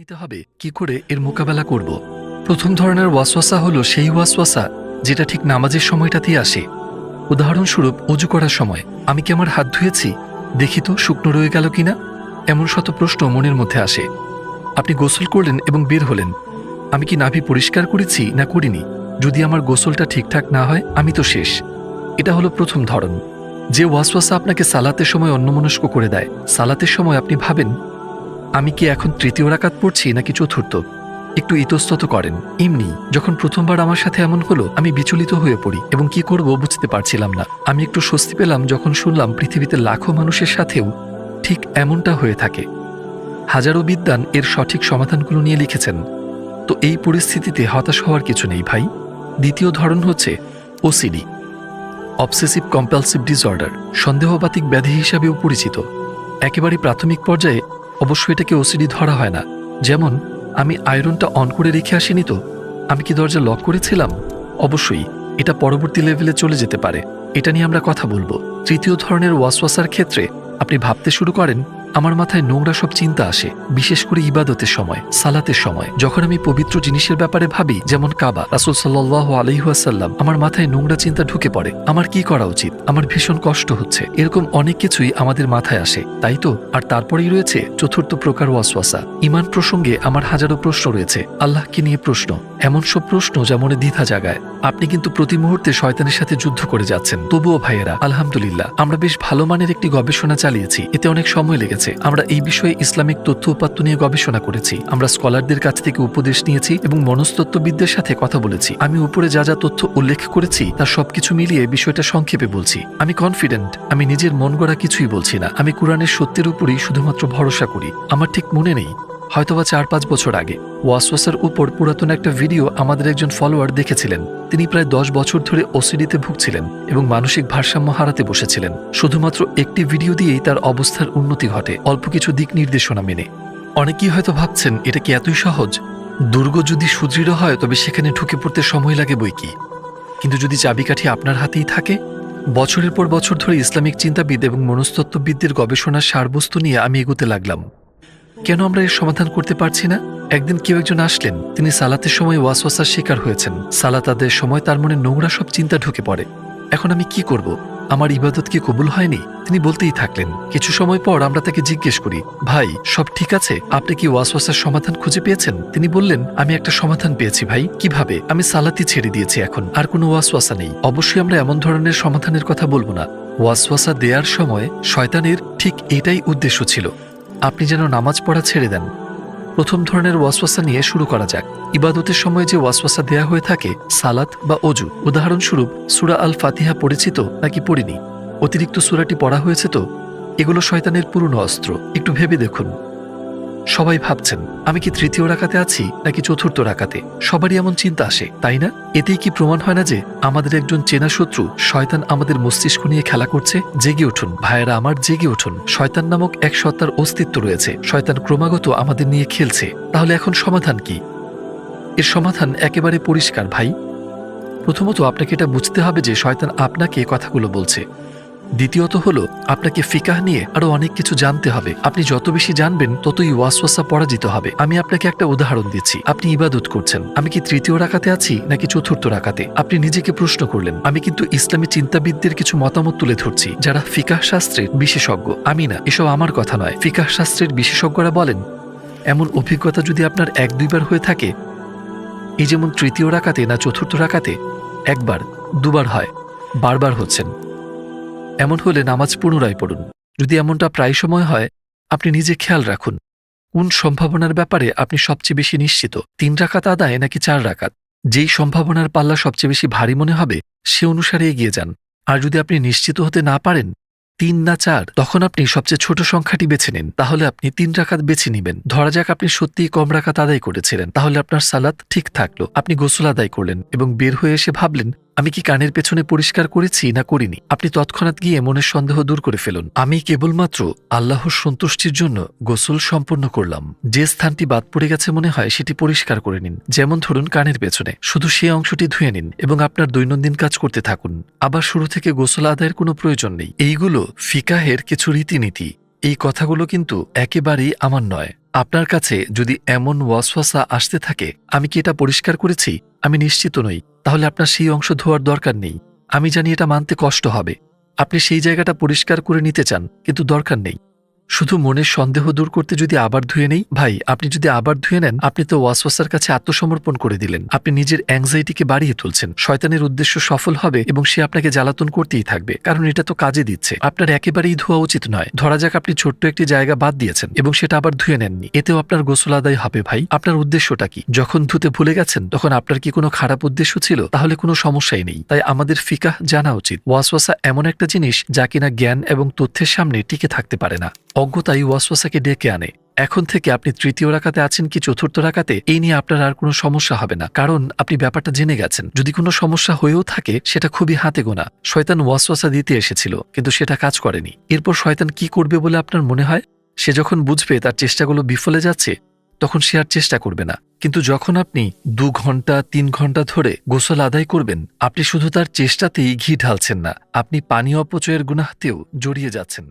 নিতে হবে। কি করে এর মোকাবেলা করব? প্রথম ধরনের ওয়াসওয়াসা হলো সেই ওয়াসওয়াসা যেটা ঠিক নামাজের সময়টাতেই আসে। উদাহরণস্বরূপ, অজু করার সময়, আমি কি আমার হাত ধুয়েছি? দেখি তো, শুকনো রয়ে গেল কিনা এমন শত প্রশ্ন মনের মধ্যে আসে। আপনি গোসল করলেন এবং বের হলেন। আমি কি নাভি পরিষ্কার করেছি না করিনি? যদি আমার গোসলটা ঠিকঠাক না হয়, আমি তো শেষ। এটা হলো প্রথম ধরন। যে ওয়াসওয়াসা আপনাকে সালাতের সময় অন্যমনস্ক করে দেয়, সালাতের সময় আপনি ভাবেন আমি কি এখন তৃতীয় রাকাত পড়ছি নাকি চতুর্থ? একটু ইতস্তত করেন। এমনি যখন প্রথমবার আমার সাথে এমন হলো, আমি বিচলিত হয়ে পড়ি এবং কি করব বুঝতে পারছিলাম না। আমি একটু স্বস্তি পেলাম যখন শুনলাম পৃথিবীতে লাখো মানুষের সাথেও ঠিক এমনটা হয়ে থাকে। হাজারো বিদ্যান এর সঠিক সমাধানগুলো নিয়ে লিখেছেন। তো এই পরিস্থিতিতে হতাশ হওয়ার কিছু নেই ভাই। দ্বিতীয় ধরন হচ্ছে ওসিডি অবসেসিভ কম্পালসিভ ডিসঅর্ডার সন্দেহবাতিক ব্যাধি হিসাবেও পরিচিত। একেবারে প্রাথমিক পর্যায়ে অবশ্য এটাকে ওসিডি ধরা হয় না। যেমন, আমি আয়রনটা অন করে রেখে আসিনি তো? আমি কি দরজা লক করেছিলাম? অবশ্যই, এটা পরবর্তী লেভেলে চলে যেতে পারে। এটা নিয়ে আমরা কথা বলব। তৃতীয় ধরনের ওয়াসওয়াসার ক্ষেত্রে আপনি ভাবতে শুরু করেন আমার মাথায় নোংরা সব চিন্তা আসে, বিশেষ করে ইবাদতের সময়, সালাতের সময়। যখন আমি পবিত্র জিনিসের ব্যাপারে ভাবি, যেমন কাবা, রাসুল সাল্লাহ আলহিহাসাল্লাম আমার মাথায় নোংরা চিন্তা ঢুকে পড়ে, আমার কি করা উচিত? আমার ভীষণ কষ্ট হচ্ছে। এরকম অনেক কিছুই আমাদের মাথায় আসে, তাই তো? আর তারপরেই রয়েছে চতুর্থ প্রকার ওয়াসওয়াসা। ইমান প্রসঙ্গে আমার হাজারো প্রশ্ন রয়েছে আল্লাহকে নিয়ে প্রশ্ন? এমন সব প্রশ্ন যা মনে দ্বিধা জাগায়। আপনি কিন্তু প্রতি মুহূর্তে শয়তানের সাথে যুদ্ধ করে যাচ্ছেন। তবুও ভাইয়েরা, আলহামদুলিল্লাহ, আমরা বেশ ভালো মানের একটি গবেষণা চালিয়েছি। এতে অনেক সময় লেগেছে। আমরা এই বিষয়ে ইসলামিক তথ্য উপাত্ত নিয়ে গবেষণা করেছি। আমরা স্কলারদের কাছ থেকে উপদেশ নিয়েছি এবং মনস্তত্ত্ববিদদের সাথে কথা বলেছি। আমি উপরে যা যা তথ্য উল্লেখ করেছি তার সবকিছু মিলিয়ে বিষয়টা সংক্ষেপে বলছি। আমি কনফিডেন্ট আমি নিজের মন গড়া কিছুই বলছি না। আমি কোরআনের সত্যের উপরই শুধুমাত্র ভরসা করি। আমার ঠিক মনে নেই। হয়তোবা চার পাঁচ বছর আগে। ওয়াসওয়াসের উপর পুরাতন একটা ভিডিও আমাদের একজন ফলোয়ার দেখেছিলেন। তিনি প্রায় দশ বছর ধরে ওসিডিতে ভুগছিলেন এবং মানসিক ভারসাম্য হারাতে বসেছিলেন। শুধুমাত্র একটি ভিডিও দিয়েই তার অবস্থার উন্নতি ঘটে, অল্প কিছু দিক নির্দেশনা মেনে। অনেকেই হয়তো ভাবছেন, এটা কি এতই সহজ? দুর্গ যদি সুদৃঢ় হয়, তবে সেখানে ঢুকে পড়তে সময় লাগে বই কি? কিন্তু যদি চাবিকাঠি আপনার হাতেই থাকে? বছরের পর বছর ধরে ইসলামিক চিন্তাবিদ এবং মনস্তত্ত্ববিদদের গবেষণার সারবস্তু নিয়ে আমি এগোতে লাগলাম। কেন আমরা এর সমাধান করতে পারছি না? একদিন কেউ একজন আসলেন, তিনি সালাতের সময় ওয়াসওয়াসার শিকার হয়েছেন। সালাত আদের সময় তার মনে নোংরা সব চিন্তা ঢুকে পড়ে। এখন আমি কি করব? আমার ইবাদত কি কবুল হয়নি? তিনি বলতেই থাকলেন, কিছু সময় পর আমরা তাকে জিজ্ঞেস করি, ভাই, সব ঠিক আছে? আপনি কি ওয়াসওয়াসার সমাধান খুঁজে পেয়েছেন? তিনি বললেন, আমি একটা সমাধান পেয়েছি ভাই। কীভাবে? আমি সালাতি ছেড়ে দিয়েছি এখন, আর কোনো ওয়াসওয়াসা নেই। অবশ্যই আমরা এমন ধরনের সমাধানের কথা বলব না। ওয়াসওয়াসা দেওয়ার সময় শয়তানের ঠিক এটাই উদ্দেশ্য ছিল। আপনি যেন নামাজ পড়া ছেড়ে দেন। প্রথম ধরনের ওয়াসওয়াসা নিয়ে শুরু করা যাক। ইবাদতের সময় যে ওয়াসওয়াসা দেয়া হয়ে থাকে, সালাত বা অজু উদাহরণস্বরূপ সুরা আল ফাতিহা পরিচিত নাকি পড়িনি? অতিরিক্ত সুরাটি পড়া হয়েছে তো? এগুলো শয়তানের পুরনো অস্ত্র। একটু ভেবে দেখুন। সবাই ভাবছেন, আমি কি তৃতীয় রাকাতে আছি, নাকি চতুর্থ রাকাতে? সবারই এমন চিন্তা আসে, তাই না? এতেই কি প্রমাণ হয় না যে, আমাদের একজন চেনা শত্রু শয়তান আমাদের মস্তিষ্ক নিয়ে খেলা করছে? জেগে উঠুন, ভাইয়েরা আমার জেগে উঠুন। শয়তান নামক এক সত্তার অস্তিত্ব রয়েছে। শয়তান ক্রমাগত আমাদের নিয়ে খেলছে। তাহলে এখন সমাধান কি? এর সমাধান একেবারে পরিষ্কার, ভাই। প্রথমত আপনাকে এটা বুঝতে হবে যে, শয়তান আপনাকে কথাগুলো বলছে। দ্বিতীয়ত হলো, আপনাকে ফিকাহ নিয়ে আরও অনেক কিছু জানতে হবে। আপনি যত বেশি জানবেন, ততই ওয়াসওয়াসা পরাজিত হবে। আমি আপনাকে একটা উদাহরণ দিচ্ছি। আপনি ইবাদত করছেন। আমি কি তৃতীয় রাকাতে আছি, নাকি চতুর্থ রাকাতে? আপনি নিজেকে প্রশ্ন করলেন, আমি কিন্তু ইসলামী চিন্তাবিদদের কিছু মতামত তুলে ধরছি, যারা ফিকাহ শাস্ত্রের বিশেষজ্ঞ। আমি না, এসব আমার কথা নয়। ফিকাহ শাস্ত্রের বিশেষজ্ঞরা বলেন, এমন অভিজ্ঞতা যদি আপনার এক দুইবার হয়ে থাকে, এই যেমন তৃতীয় রাকাতে না চতুর্থ রাকাতে, একবার, দুবার হয়, বারবার হচ্ছেন। এমন হলে নামাজ পুনরায় পড়ুন। যদি এমনটা প্রায় সময় হয়, আপনি নিজে খেয়াল রাখুন। কোন সম্ভাবনার ব্যাপারে আপনি সবচেয়ে বেশি নিশ্চিত? তিন রাকাত আদায় নাকি চার রাকাত? যেই সম্ভাবনার পাল্লা সবচেয়ে বেশি ভারী মনে হবে, সে অনুসারে এগিয়ে যান। আর যদি আপনি নিশ্চিত হতে না পারেন, তিন না চার, তখন আপনি সবচেয়ে ছোট সংখ্যাটি বেছে নিন। তাহলে আপনি তিন রাকাত বেছে নিবেন। ধরা যাক আপনি সত্যিই কম রাকাত আদায় করেছিলেন। তাহলে আপনার সালাত ঠিক থাকল। আপনি গোসল আদায় করলেন এবং বের হয়ে এসে ভাবলেন আমি কি কানের পেছনে পরিষ্কার করেছি না করিনি? আপনি তৎক্ষণাৎ গিয়ে মনের সন্দেহ দূর করে ফেলুন। আমি কেবলমাত্র আল্লাহর সন্তুষ্টির জন্য গোসল সম্পন্ন করলাম। যে স্থানটি বাদ পড়ে গেছে মনে হয়, সেটি পরিষ্কার করে নিন। যেমন ধরুন কানের পেছনে। শুধু সেই অংশটি ধুয়ে নিন এবং আপনার দৈনন্দিন কাজ করতে থাকুন। আবার শুরু থেকে গোসল আদায়ের কোনো প্রয়োজন নেই। এইগুলো ফিকাহের কিছু রীতিনীতি। এই কথাগুলো কিন্তু একেবারেই আমার নয়। আপনার কাছে যদি এমন ওয়াসওয়াসা আসতে থাকে, আমি কি এটা পরিষ্কার করেছি? আমি নিশ্চিত নই, তাহলে আপনার সেই অংশ ধোয়ার দরকার নেই। আমি জানি এটা মানতে কষ্ট হবে। আপনি সেই জায়গাটা পরিষ্কার করে নিতে চান, কিন্তু দরকার নেই। শুধু মনের সন্দেহ দূর করতে যদি আবার ধুয়ে নেই, ভাই, আপনি যদি আবার ধুয়ে নেন, আপনি তো ওয়াসওয়াসার কাছে আত্মসমর্পণ করে দিলেন। আপনি নিজের অ্যাংজাইটিকে বাড়িয়ে তুলছেন। শয়তানের উদ্দেশ্য সফল হবে এবং সে আপনাকে জ্বালাতন করতেই থাকবে, কারণ এটা তো কাজে দিচ্ছে। আপনার একেবারেই ধোয়া উচিত নয়। ধরা যাক আপনি ছোট্ট একটি জায়গা বাদ দিয়েছেন এবং সেটা আবার ধুয়ে নেননি। এতেও আপনার গোসল আদায় হবে, ভাই। আপনার উদ্দেশ্যটা কি? যখন ধুতে ভুলে গেছেন, তখন আপনার কি কোনো খারাপ উদ্দেশ্য ছিল? তাহলে কোনো সমস্যাই নেই। তাই আমাদের ফিকাহ জানা উচিত। ওয়াসওয়াসা এমন একটা জিনিস যা কিনা জ্ঞান এবং তথ্যের সামনে টিকে থাকতে পারে না। অজ্ঞতাই ওয়াসওয়াসাকে ডেকে আনে। এখন থেকে আপনি তৃতীয় রাখাতে আছেন কি চতুর্থ রাখাতে এই নিয়ে আপনার আর কোনো সমস্যা হবে না। কারণ আপনি ব্যাপারটা জেনে গেছেন। যদি কোনো সমস্যা হয়েও থাকে, সেটা খুবই হাতে গোনা। শয়তান ওয়াসওয়াসা দিতে এসেছিল, কিন্তু সেটা কাজ করেনি। এরপর শয়তান কি করবে বলে আপনার মনে হয়? সে যখন বুঝবে তার চেষ্টাগুলো বিফলে যাচ্ছে, তখন সে আর চেষ্টা করবে না। কিন্তু যখন আপনি দু ঘণ্টা, তিন ঘণ্টা ধরে গোসল আদায় করবেন, আপনি শুধু তার চেষ্টাতেই ঘি ঢালছেন না, আপনি পানি অপচয়ের গুণাহতেও জড়িয়ে যাচ্ছেন।